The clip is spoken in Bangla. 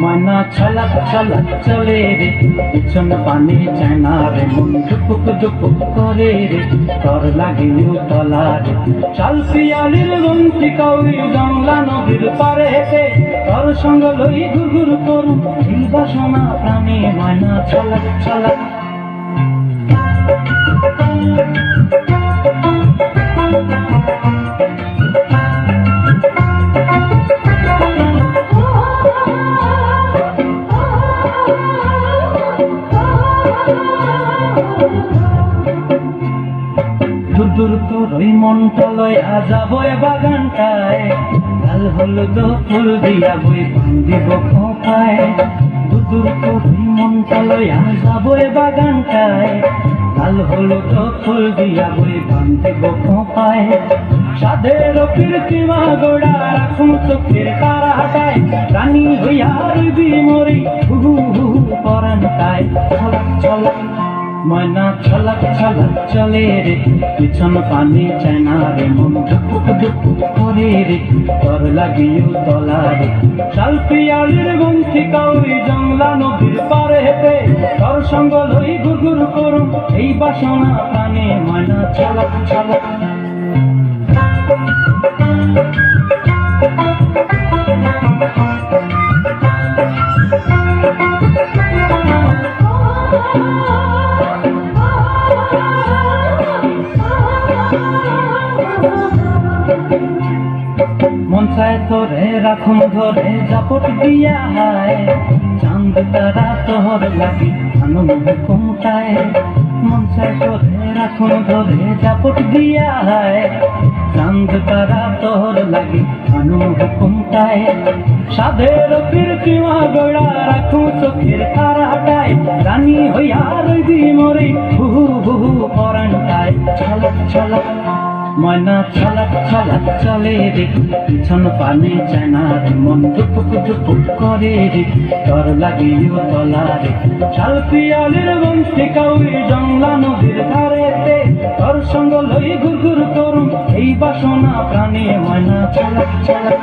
ময়না ছলাক ছলাক চলে রে, পিছন পানি চায় না রে, মন দুপুক দুপুক করে রে, তর লাগে তলা রে। শাল পিয়ালির গন্থি কই জংলা নদীর পারে হেঁটে তর সঙ্গ লই ঘুরঘুর এই বাসনা প্রাণে ময়না ছলাক ছলাক। দূর দূর তোর ওই মনটা লয় আজাব বাগানটায়। লাল ফুল দিয়া বই দিব খোপায়। দূর তোর ওই মনটা লয় আজাব বাগানটায়। লাল ফুল দিয়া বই পান দিব খোপায়। সাধের কীর্তিমা গোড়া রাখুন চোখের তারা হাটায়। রানী হইয়া রবি মরি হু হু পরানটায় ছলাক ময়না ছলক ছলক চলে রে, পিছন পানি চায় না রে, মন দুপুক দুপুক করে রে, তর লাগিও তলা রে। শালপিয়ালির গন্থি কাউরি জংলা নদীর পারে হেঁটে, তর সঙ্গ লই গুরগুর করুম এই বাসনা প্রাণে। ময়না ছলক ছলাক চায় তোরে রাখুন ধরে? জাপট দিয়া হায়, চাঁদ তারা তোর লাগি, আনন্দ কমতায় মন চায় তোরে রাখুন ধরে, জাপট দিয়া হায়, চাঁদ তারা তোর লাগি, আনন্দ কমতায় সাধের কীর্তিমা গোড়া রাখুন চোখের তারা হাটায় রানী হইয়া রইবি মরি, হু হু হু হু পরানটায়। ছলক ছলক ময়না ছলাক ছলাক চলে রে। পিছন পানে চায় না রে মন দুপুক দুপুক করে রে। তর লাগিও তলা রে শাল পিয়ালির বংশে কাউরি জংলা নদীর ধারেতে। তর সঙ্গ লই ঘুর ঘুর করুম এই বাসনা প্রাণে। ময়না ছলাক ছলাক